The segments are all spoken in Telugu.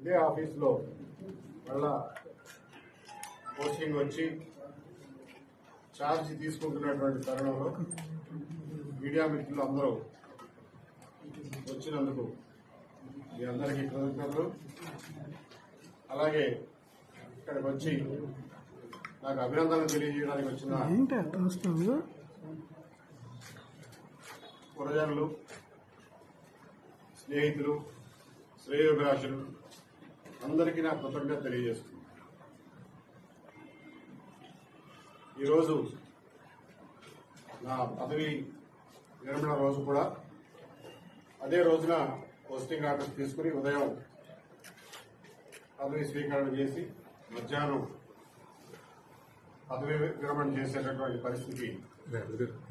ఇదే ఆఫీస్లో మళ్ళా పోస్టింగ్ వచ్చి ఛార్జ్ తీసుకుంటున్నటువంటి తరుణంలో మీడియా మిత్రులు అందరూ వచ్చినందుకు మీ అందరికీ కృతజ్ఞతలు. అలాగే ఇక్కడికి వచ్చి నాకు అభినందనలు తెలియజేయడానికి వచ్చిన పురజనులు స్నేహితులు శ్రేయోభిలాషులు అందరికీ నా కృతజ్ఞత తెలియజేస్తుంది ఈరోజు నా పదవి విరమణ రోజు కూడా అదే రోజున పోస్టింగ్ ఆర్డర్ తీసుకుని ఉదయం పదవి స్వీకరణ చేసి మధ్యాహ్నం పదవి విరమణ చేసేటటువంటి పరిస్థితి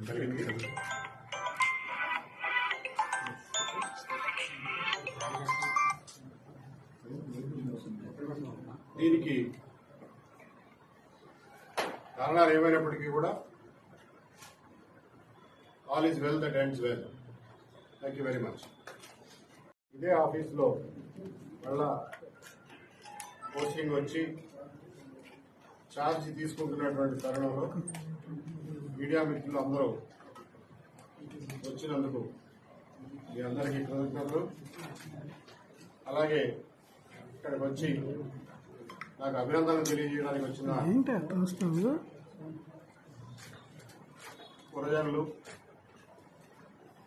కలిగింది. దీనికి కారణాలు ఏమైనప్పటికీ కూడా all is well that ends well thank you very much ఇదే ఆఫీస్లో మళ్ళా పోస్టింగ్ వచ్చి ఛార్జ్ తీసుకుంటున్నటువంటి తరుణంలో మీడియా మిత్రులు అందరూ వచ్చినందుకు మీ అందరికీ కృతజ్ఞతలు. అలాగే ఇక్కడికి వచ్చి నాకు అభినందనలు తెలియజేయడానికి వచ్చిన పురజనులు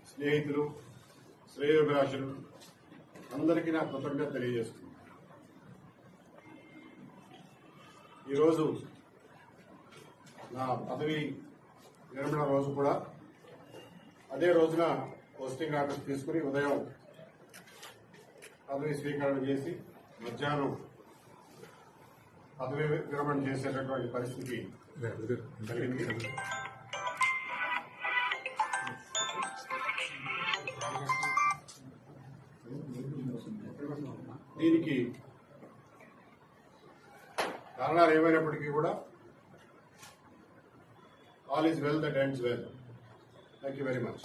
స్నేహితులు శ్రేయోభిలాషులు అందరికీ నా కృతజ్ఞత తెలియజేస్తుంది ఈరోజు నా పదవి విరమణ రోజు కూడా అదే రోజున పోస్టింగ్ ఆర్డర్ తీసుకుని ఉదయం పదవి స్వీకరణ చేసి మధ్యాహ్నం పదవి విరమణ చేసేటటువంటి పరిస్థితి దీనికి కారణాలు ఏమైనప్పటికీ కూడా all is well that ends well. Thank you very much